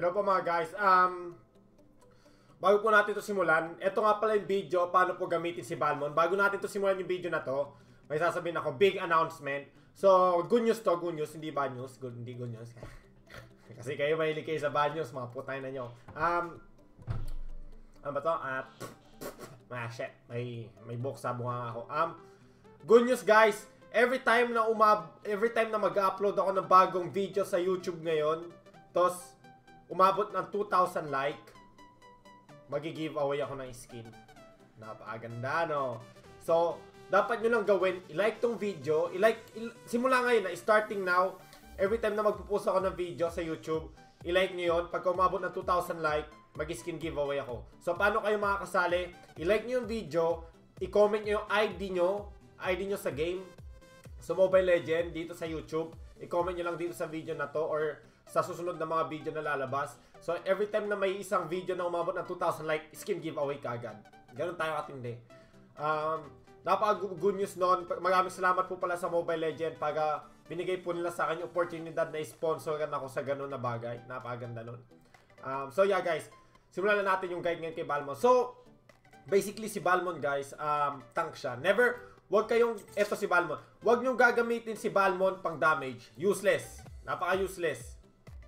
Hello po mga guys. Um, bago po natin to simulan, ito nga pala yung video paano po gamitin si Balmon. Bago natin to simulan yung video na to, may sasabihin ako, big announcement. So, good news to, good news, hindi bad news. Good, hindi good news. Kasi kayo mahilig kayo sa bad news, mga putay na nyo. Um, ano ba to? At, uh, ah, shit, may, may book sa bunga ako. Um, good news guys, every time na umab, every time na mag-upload ako ng bagong video sa YouTube ngayon, tos umabot ng 2,000 like, magi-giveaway ako ng skin. Napakaganda, no? So, dapat nyo lang gawin, i-like tong video, i-like, i- simula ngayon na, starting now, every time na magpo-post ako ng video sa YouTube, i-like nyo yun. Pagka umabot ng 2,000 like, mag-skin giveaway ako. So, paano kayo makakasali? I-like nyo yung video, i-comment nyo yung ID nyo, ID nyo sa game, sa Mobile Legend, dito sa YouTube. I-comment nyo lang dito sa video na to, or sa susunod na mga video na lalabas. So, every time na may isang video na umabot ng 2,000 like, skin giveaway kagad. Ganun tayo katindi. Um, napaka-good news noon. Maraming salamat po pala sa Mobile Legend pag uh, binigay po nila sa akin yung oportunidad na sponsor ako sa ganun na bagay. Napakaganda nun. Um, so, yeah guys. Simulan na natin yung guide ngayon kay Balmon. So, basically si Balmon guys, um, tank siya. Never, wag kayong, eto si Balmon. Wag nyo gagamitin si Balmon pang damage. Useless. Napaka-useless.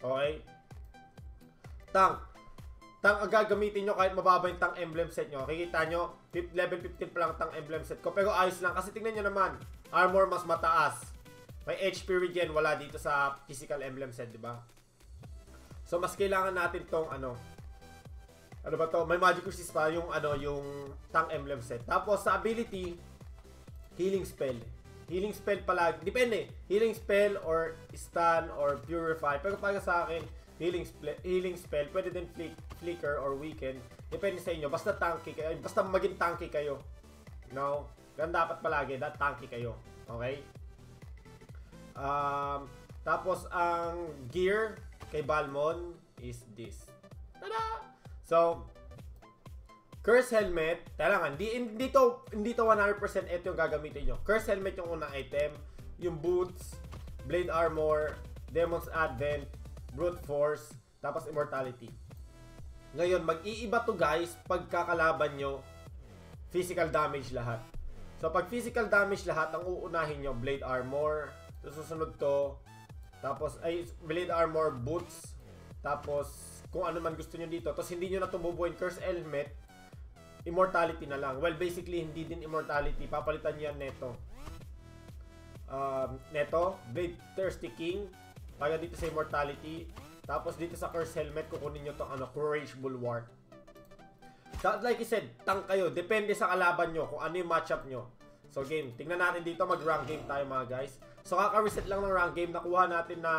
Okay? Tank. Tank ang gagamitin nyo kahit mababa yung tank emblem set nyo. Kikita nyo, level 15 pa lang tank emblem set ko. Pero ayos lang. Kasi tingnan nyo naman, armor mas mataas. May HP regen, wala dito sa physical emblem set, di ba? So, mas kailangan natin tong ano, ano ba to? May magic resist pa yung ano, yung tank emblem set. Tapos sa ability, healing spell. Healing spell pala, depende. Healing spell or stun or purify. Pero para sa akin, healing, healing spell, pwede din flick, flicker or weaken. Depende sa inyo. Basta tanky kayo. Basta maging tanky kayo. No? Ganun dapat palagi. That tanky kayo. Okay? Um, tapos, ang gear kay Balmon is this. Tada! So, Curse helmet, kailangan, hindi, hindi to, hindi to 100% ito yung gagamitin nyo. Curse helmet yung unang item, yung boots, blade armor, demon's advent, brute force, tapos immortality. Ngayon, mag-iiba to guys pagkakalaban nyo, physical damage lahat. So, pag physical damage lahat, ang uunahin nyo, blade armor, susunod to, tapos, ay, blade armor, boots, tapos, kung ano man gusto nyo dito. Tapos, hindi nyo na tumubuhin curse helmet, immortality na lang. Well, basically, hindi din immortality. Papalitan niyan neto. Um, neto, Blade Thirsty King. Kaya dito sa immortality. Tapos dito sa Curse Helmet, kukunin nyo tong ano, Courage Bulwark. So, like I said, tank kayo. Depende sa kalaban nyo kung ano yung matchup nyo. So game, tingnan natin dito mag-rank game tayo mga guys. So kaka-reset lang ng rank game, nakuha natin na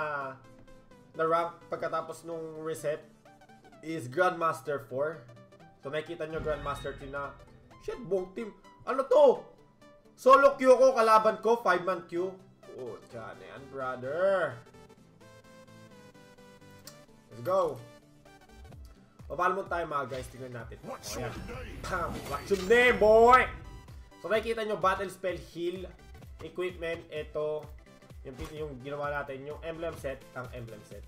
na rank pagkatapos nung reset is Grandmaster 4. So nakikita nyo Grandmaster 3 na, shit, buong team. Ano to? Solo queue ko, kalaban ko, 5-man queue. Oh, dyan yan, brother. Let's go. Papalo mo tayo mga guys, tingnan natin. What's oh, your Bam! What's your name, boy? So nakikita nyo, battle spell, heal, equipment, ito, yung, yung ginawa natin, yung emblem set, ang emblem set.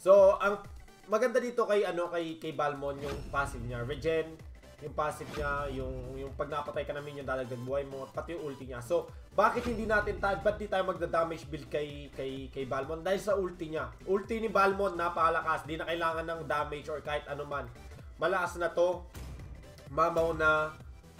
So, ang maganda dito kay ano kay kay Balmon yung passive niya, regen, yung passive niya, yung yung pag napatay ka namin yung dadagdag buhay mo, pati yung ulti niya. So, bakit hindi natin ta ba't di tayo magda-damage build kay kay kay Balmon dahil sa ulti niya. Ulti ni Balmon napakalakas, di na kailangan ng damage or kahit ano man. Malakas na to. Mamaw na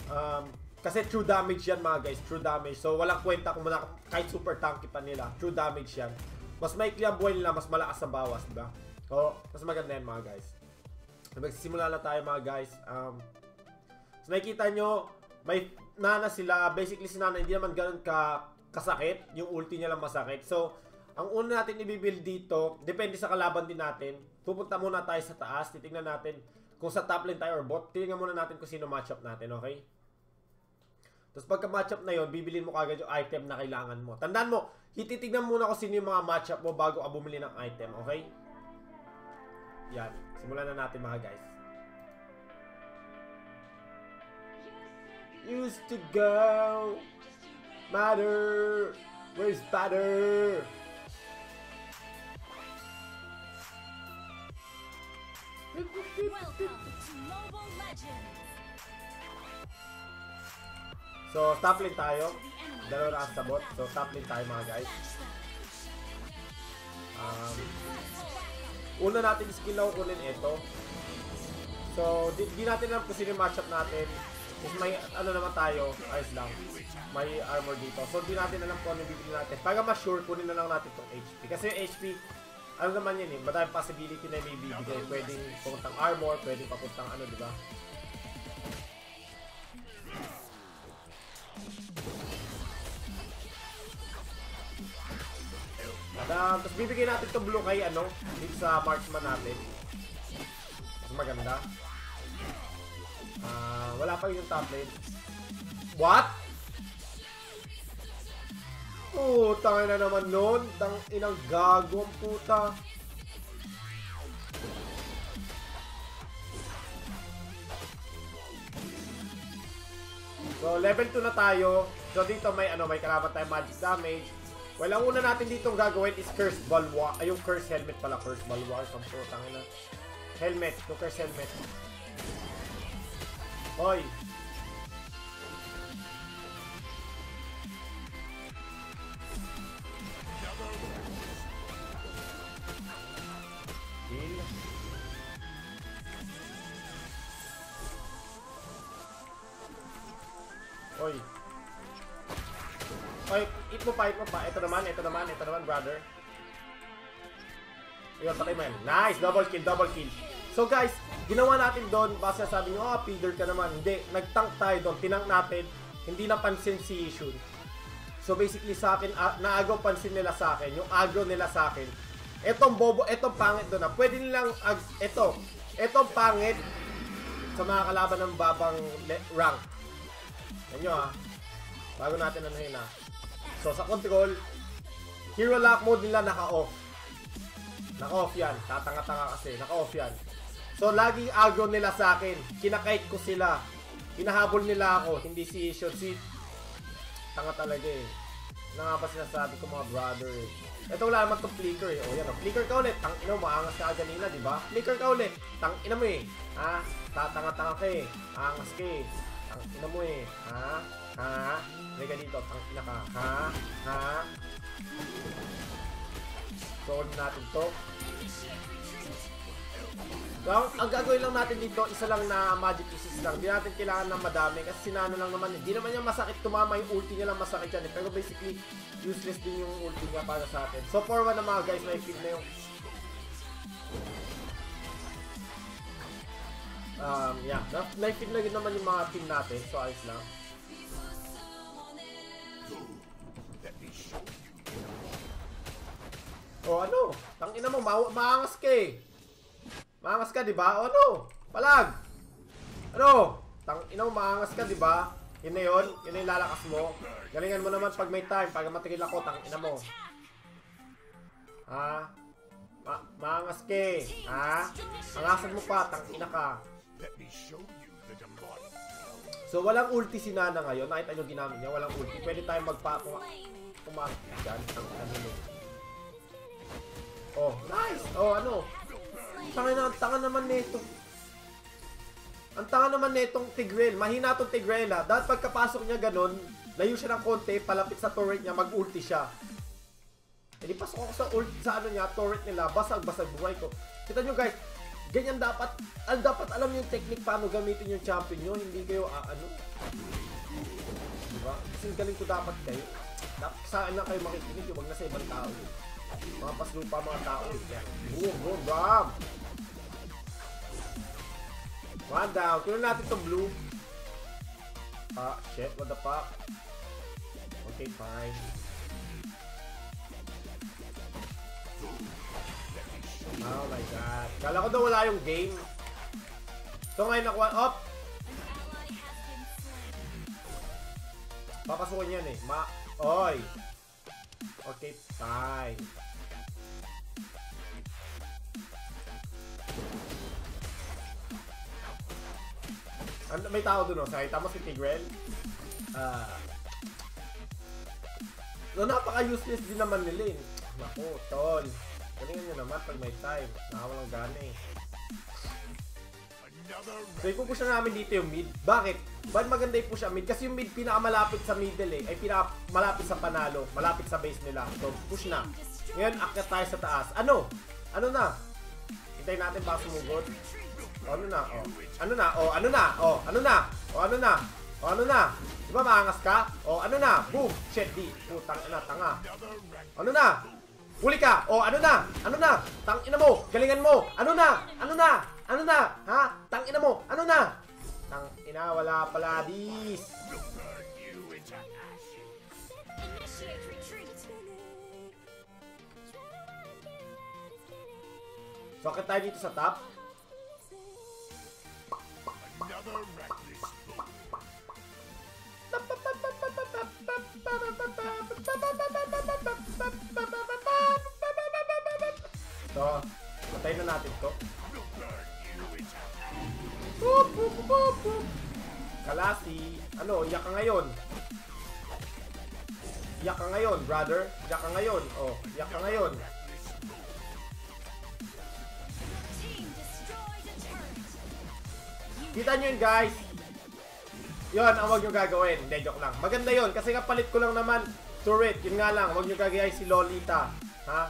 um, kasi true damage yan mga guys, true damage. So walang kwenta kung kahit super tanky pa nila, true damage yan. Mas maikli ang buhay nila, mas malakas ang bawas, di ba? So, mas maganda yan mga guys. So, magsisimula na tayo mga guys. Um, so, nakikita nyo, may nana sila. Basically, si nana hindi naman ganun ka kasakit. Yung ulti niya lang masakit. So, ang una natin i-build dito, depende sa kalaban din natin. Pupunta muna tayo sa taas. Titingnan natin kung sa top lane tayo or bot. Tingnan muna natin kung sino matchup natin, okay? Tapos pagka matchup na yon, bibilin mo kagad yung item na kailangan mo. Tandaan mo, hititignan muna kung sino yung mga matchup mo bago ka bumili ng item, okay? Yan. Simulan na natin mga guys. Used to go Matter Where's Legends. So, top lane tayo. Dalawa na sa bot. So, top lane tayo mga guys. Um, una natin skill na kukunin ito. So, di, di natin alam kung sino yung matchup natin. Kasi may, ano naman tayo, ayos lang. May armor dito. So, di natin alam kung ano yung bibili natin. Pagka ma-sure, kunin na lang natin itong HP. Kasi yung HP, ano naman yan eh, madaming possibility na may bibigay. Pwedeng papuntang armor, pwedeng papuntang ano, di ba? Uh, tapos bibigyan natin to blue kay ano, dito sa marksman natin. Mas maganda. Ah, wala pa yung top lane. What? Tangin na naman nun. Tang inang gago puta. So, level 2 na tayo. So, dito may ano, may kalaban tayong magic damage. Well, ang una natin dito gagawin is Curse Balwa. Ay, yung Curse Helmet pala. Curse Balwa. Isang putang ina. Helmet. Yung Curse Helmet. Hoy. Heal. Hoy. Eat mo pa, eat mo pa. Ito naman, ito naman, ito naman, brother. Yun, patay mo yan. Nice! Double kill, double kill. So guys, ginawa natin doon, basta sabi nyo, ah, feeder ka naman. Hindi, nag-tank tayo doon, tinank natin, hindi napansin si Shun. So basically sa akin, uh, naagaw pansin nila sa akin, yung agro nila sa akin. Etong bobo, etong pangit doon na, pwede nilang, ag, eto, pangit sa mga kalaban ng babang rank. Yan nyo ah. Bago natin anahin ah. So sa control, hero lock mode nila naka-off. Naka-off yan. Tatanga-tanga kasi. Naka-off yan. So, laging agro nila sa akin. Kinakite ko sila. Hinahabol nila ako. Hindi si Shot. Si... Tanga talaga eh. Ano nga ba sinasabi ko mga brother eh. Ito wala naman itong flicker eh. O yan o. Flicker ka ulit. Tang ina mo. Maangas ka kanina, di ba? Flicker ka ulit. Tang ina mo eh. Ha? Tatanga-tanga ka eh. Angas ka eh. Tang ina mo eh. Ha? Ha? Halika dito. Tang ina ka. Ha? Ha? So, natin to. Ang, ang gagawin lang natin dito, isa lang na magic resist lang. Hindi natin kailangan ng madami kasi sinano lang naman. Hindi naman niya masakit tumama yung ulti niya lang masakit yan. Eh. Pero basically, useless din yung ulti niya para sa atin. So, for one na mga guys, may feed na yung... Um, yeah. Na, na-feed na rin naman yung mga team natin. So, ayos lang. O ano? Tangina mo, ma maangas ka eh. Maangas ka, di ba? O ano? Palag! Ano? Tangina mo, maangas ka, di ba? Yun na yun. Yun na yung lalakas mo. Galingan mo naman pag may time. Pag matigil ako, tangina mo. Ha? Ma maangas ka eh. Ha? Angasan mo pa, tangina ka. So, walang ulti si Nana ngayon. Nakita nyo ginamit niya. Walang ulti. Pwede tayong magpa... Pumasok dyan. Tangina mo. Oh, nice! Oh, ano? Tanga na, ang tanga naman nito. Ang tanga naman netong Tigrel. Mahina tong Tigrel ha. Dahil pagkapasok niya ganun, layo siya ng konti, palapit sa turret niya, mag-ulti siya. E di pasok ako sa ult sa ano niya, turret nila, basag-basag buhay ko. Kita nyo guys, ganyan dapat, al dapat alam yung technique paano gamitin yung champion nyo, hindi kayo ah, ano. Diba? Kasi galing ko dapat kayo. Sa akin lang kayo makikinig, huwag na sa ibang tao. Mga paslupa mga tao. Boom, boom, bam! One down. Kunin natin itong blue. Ah, shit. What the fuck? Okay, fine. Oh my god. Kala ko daw wala yung game. So ngayon nakuha. Op! Papasukin yan eh. Ma... Oy! Okay, fine. Ano, may tao doon, oh. Sakita mo si Tigrel? Ah. So, napaka-useless din naman nila, eh. Naku, tol. Galingan nyo naman pag may time. Nakawalang gana, eh. So ipupush na namin dito yung mid. Bakit? Bakit maganda i-push ang mid? Kasi yung mid pinakamalapit sa middle eh. Ay pinakamalapit sa panalo. Malapit sa base nila. So push na. Ngayon, akyat tayo sa taas. Ano? Ano na? Hintayin natin baka sumugod. O, ano na? O, ano na? O, ano na? O, ano na? O, ano na? O, ano na? Di ba maangas ka? O, ano na? Boom! Shit, di. Putang ina, tanga. Ano na? Huli ka! O, ano na? Ano na? Tang ina mo! Galingan mo! Ano na? Ano na? Ano na? Ha? Tang ina mo! Ano na? Tang ina, wala pala dis. So, tayo dito sa top. So, patayin na natin to. Kalasi, ano, iyak ka ngayon. Iyak ka ngayon, brother. Iyak ka ngayon. Oh, iyak ka ngayon. Kita nyo yun, guys. Yun, ang huwag nyo gagawin. Hindi, joke lang. Maganda yun, kasi kapalit ko lang naman turret. Yun nga lang, huwag nyo gagawin si Lolita. Ha?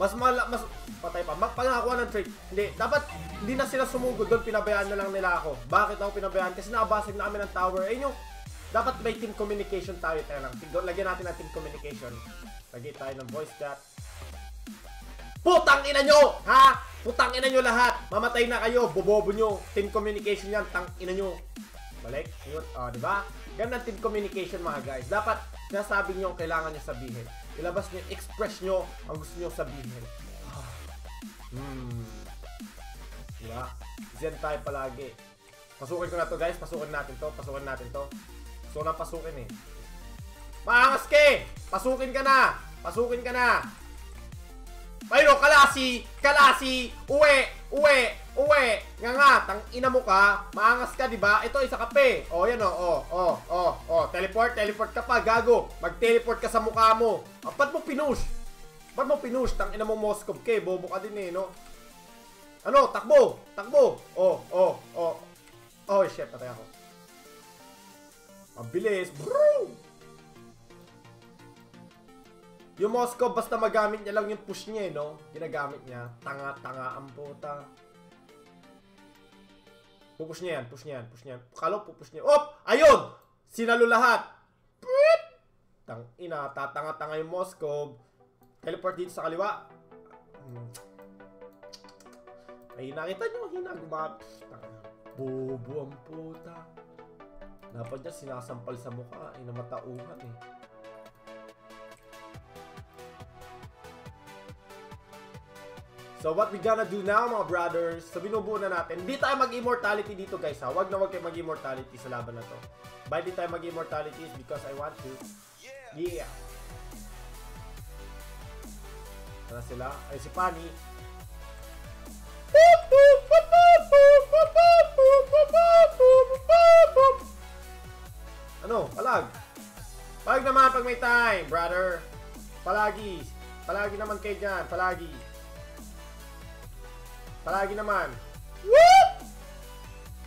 Mas mala, mas, patay pa. Mag, pag nakakuha ng trade, hindi, dapat, hindi na sila sumugod doon, pinabayaan na lang nila ako. Bakit ako pinabayaan? Kasi nakabasag na kami ng tower. Eh, yung, dapat may team communication tayo. Tayo lang. Lagyan natin ng team communication. Lagyan tayo ng voice chat. Putang ina nyo! Ha? Putang ina nyo lahat! Mamatay na kayo! Bobobo nyo! Team communication yan! Tang ina nyo! Balik? Yun. O, di ba? Ganun ang team communication mga guys. Dapat, sinasabi nyo ang kailangan nyo sabihin. Ilabas nyo, express nyo ang gusto nyo sabihin. Ah. Hmm. Di ba? Zen tayo palagi. Pasukin ko na to guys. Pasukin natin to. Pasukin natin to. Ko na pasukin eh. Maangas ka! Pasukin ka na! Pasukin ka na! Ayun, kalasi! Kalasi! Uwe! Uwe! Uwe! Nga nga, tang ina mo ka. Maangas ka, di ba? Ito, isa kape. O, yan o. O, o, o, o. Teleport, teleport ka pa, gago. Mag-teleport ka sa mukha mo. Ah, ba't mo pinush? Ba't mo pinush? Tang ina mo Moskov ka eh. Bobo ka din eh, no? Ano? Takbo! Takbo! O, o, o. Oh, shit. Patay ako. Mabilis. Bro! Yung Moscow, basta magamit niya lang yung push niya, eh, no? Ginagamit niya. Tanga-tanga ang puta. Pupush niya yan, push niya yan, push niya yan. Kalo, pupush niya. Op! Ayun! Sinalo lahat! Pwit! Tang ina, tatanga-tanga yung Moscow. Teleport dito sa kaliwa. Hmm. Ay, nakita niyo, hina gumap. Tanga. Bobo ang puta. Dapat niya sinasampal sa mukha. Ay, namatauhan eh. So what we gonna do now mga brothers, so binubuo na natin. Hindi tayo mag-immortality dito guys ha. Wag na wag kayo mag-immortality sa laban na to. Why di tayo mag-immortality is because I want to. Yeah. Sana sila? Ay si Pani. Ano? Palag. Palag naman pag may time, brother. Palagi. Palagi naman kayo dyan. Palagi. Palagi naman. Whoop!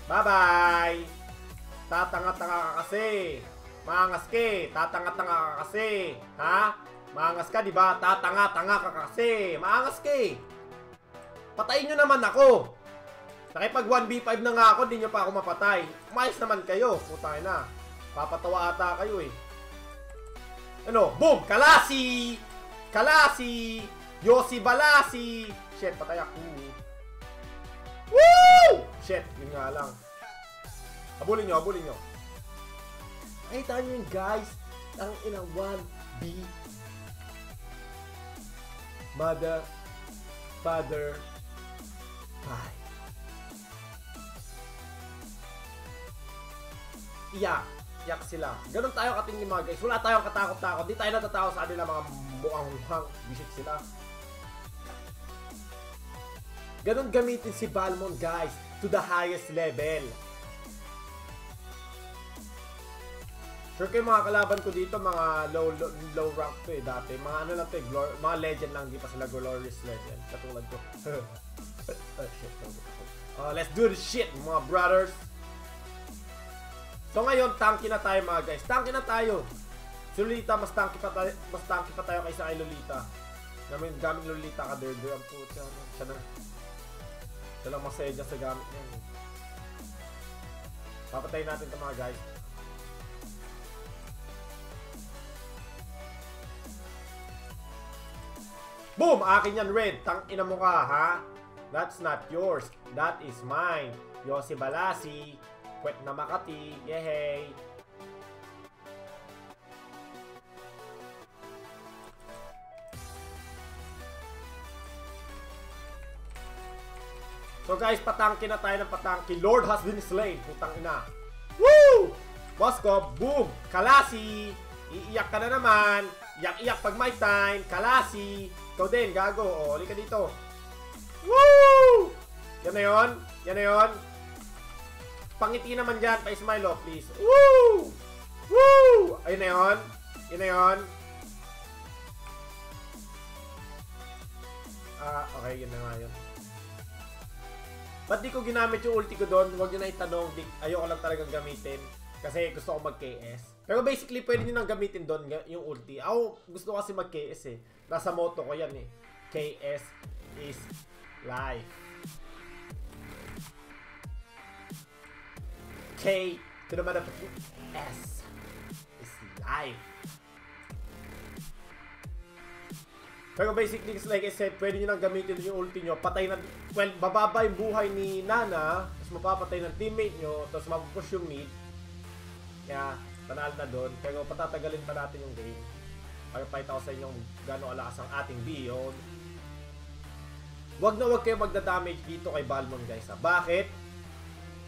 Bye-bye! Tatanga-tanga ka kasi. Maangas ka eh. Tatanga-tanga ka kasi. Ha? Maangas ka, di ba? Tatanga-tanga ka kasi. Maangas ka eh. Patayin nyo naman ako. Nakipag 1v5 na nga ako, di nyo pa ako mapatay. Umayos naman kayo. Putay na. Papatawa ata kayo eh. Ano? Boom! Kalasi! Kalasi! Yosi Balasi! Shit, patay ako. Shit, yun nga lang. Habulin nyo, habulin nyo. Ay, tayo yun guys. Ang ina 1B. Mother, father, pie. Iyak. Iyak sila. Ganon tayo katingin mga guys. Wala tayong katakot-takot. Di tayo natatakot sa kanila mga mukhang mukhang. Visit sila. Ganon gamitin si Balmon guys to the highest level. Sure kayo mga kalaban ko dito, mga low low, low rank to eh dati. Mga ano lang to eh, glor- mga legend lang, di pa sila glorious legend. Katulad ko. oh. Uh, let's do the shit, mga brothers. So ngayon, tanky na tayo mga guys. Tanky na tayo. Si Lolita, mas tanky pa tayo, mas tanky pa tayo kaysa kay Lolita. Namin gamit Lolita ka derder ang puta. ano, Siya na. Siya lang masaya dyan sa gamit niya. eh. Papatayin natin ito mga guys. Boom! Akin yan, Red. Tang ina mo ka, ha? That's not yours. That is mine. Yossi Balasi. Kwet na Makati. Yehey. So guys, patangki na tayo ng patangki. Lord has been slain. Putang ina. Woo! Moscow, boom! Kalasi! Iiyak ka na naman. Iyak-iyak pag may time. Kalasi! Ikaw din, gago. O, ka dito. Woo! Yan na yun. Yan na yun. Pangiti naman dyan. Pa-smile, oh, please. Woo! Woo! Ayun na yun. Yun na yun. Ah, okay. Yun na nga yun. Ba't di ko ginamit yung ulti ko doon? Huwag nyo na itanong. Di, ayoko lang talagang gamitin. Kasi gusto ko mag-KS. Pero basically, pwede nyo nang gamitin doon yung ulti. Ako, gusto ko kasi mag-KS eh. Nasa motto ko yan eh. KS is life. K to the motherfucking S is life. Pero basically, like I said, pwede nyo nang gamitin yung ulti nyo. Patay na, well, bababa yung buhay ni Nana, tapos mapapatay ng teammate nyo, tapos mapupush yung mid. Kaya, panalo na doon. Pero patatagalin pa natin yung game. Para pakita ko sa inyo kung gano'ng alakas ang ating Beyond. Huwag na huwag kayo magda-damage dito kay Balmon guys ha. Bakit?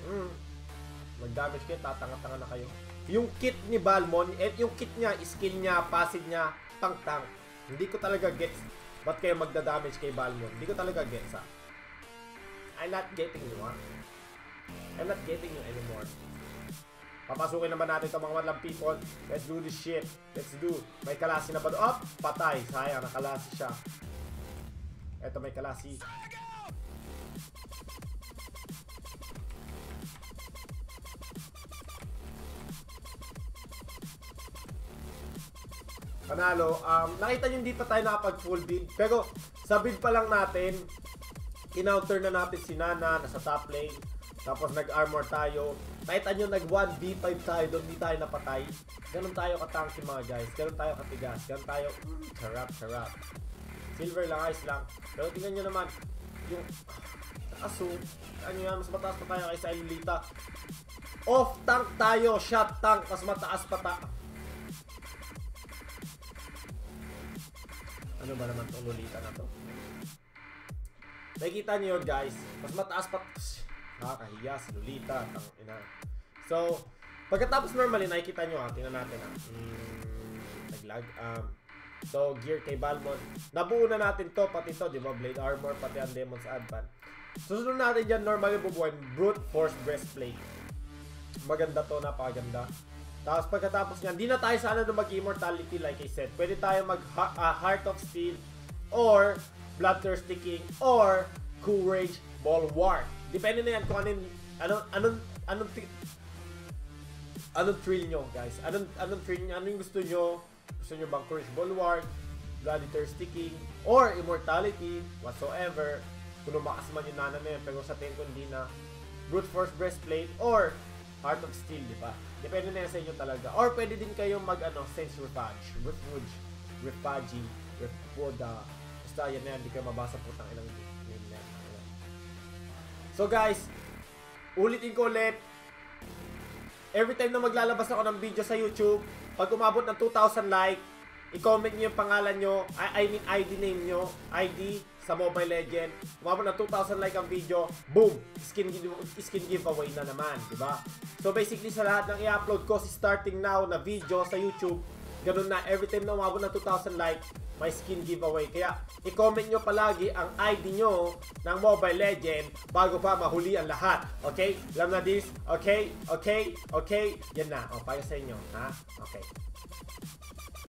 Hmm. Mag-damage kayo, tatanga-tanga na kayo. Yung kit ni Balmon, eh, yung kit niya, skill niya, passive niya, pang-tank. Hindi ko talaga gets ba't kayo magda-damage kay Balmon. Hindi ko talaga gets ha. I'm not getting you ha. I'm not getting you anymore. Papasukin naman natin itong mga madlang people. Let's do this shit. Let's do. May kalasi na ba? Up! Patay. Sayang, nakalasi siya. Eto may kalasi. Panalo. Um, nakita nyo hindi pa tayo nakapag full build. Pero sa build pa lang natin, in-counter na natin si Nana, nasa top lane. Tapos nag-armor tayo. Nakita nyo, nag 1v5 tayo doon, hindi tayo napatay. Ganon tayo katanky mga guys. Ganon tayo katigas. Ganon tayo, mm, charap, charap. Silver lang, ice lang. Pero tingnan nyo naman, yung aso, ano yan, mas mataas pa tayo kaysa Lolita. Off tank tayo, shot tank, mas mataas pa ta. Ano ba naman tong Lolita na to? Nakikita niyo guys. Mas mataas pa... Nakakahiya si Lolita. Tang ina. So, pagkatapos normally, nakikita nyo ha. Tingnan natin ha. Mm, naglag. Um, so, gear kay Balmon. Nabuo na natin to, pati to, di ba? Blade armor, pati ang Demon's Advance. Susunod natin dyan, normally bubuhay, Brute Force Breastplate. Maganda to, napakaganda. Tapos pagkatapos niyan, di na tayo sana na mag-immortality like I said. Pwede tayo mag ah, Heart of Steel or Bloodthirsty King or Courage Bulwark. Depende na yan kung anong anong anong anong anong thrill nyo, guys. Anong anong thrill nyo, anong gusto nyo? Gusto nyo bang Courage Bulwark, Bloody Thirsty King, or Immortality, whatsoever. Kung lumakas man yung nana na yun, pero sa tingin ko hindi na Brute Force Breastplate, or Heart of Steel, di ba? Depende na yan sa inyo talaga. Or pwede din kayong mag, ano, Sense Refuge, Refuge, Refugee, Refuda. Basta yan na yan, hindi kayo mabasa putang ilang name na. So guys, ulitin ko ulit, every time na maglalabas ako ng video sa YouTube, pag umabot ng 2,000 like, i-comment nyo yung pangalan nyo, I, I mean ID name nyo, ID sa Mobile Legend. Umabot ng 2,000 like ang video, boom! Skin, skin giveaway na naman, di ba? So basically sa lahat ng i-upload ko starting now na video sa YouTube, ganun na every time na umabot ng 2,000 like, may skin giveaway. Kaya i-comment nyo palagi ang ID nyo ng Mobile Legend bago pa mahuli ang lahat. Okay? Alam na this? Okay? Okay? Okay? Yan na. O, para sa inyo. Ha? Okay.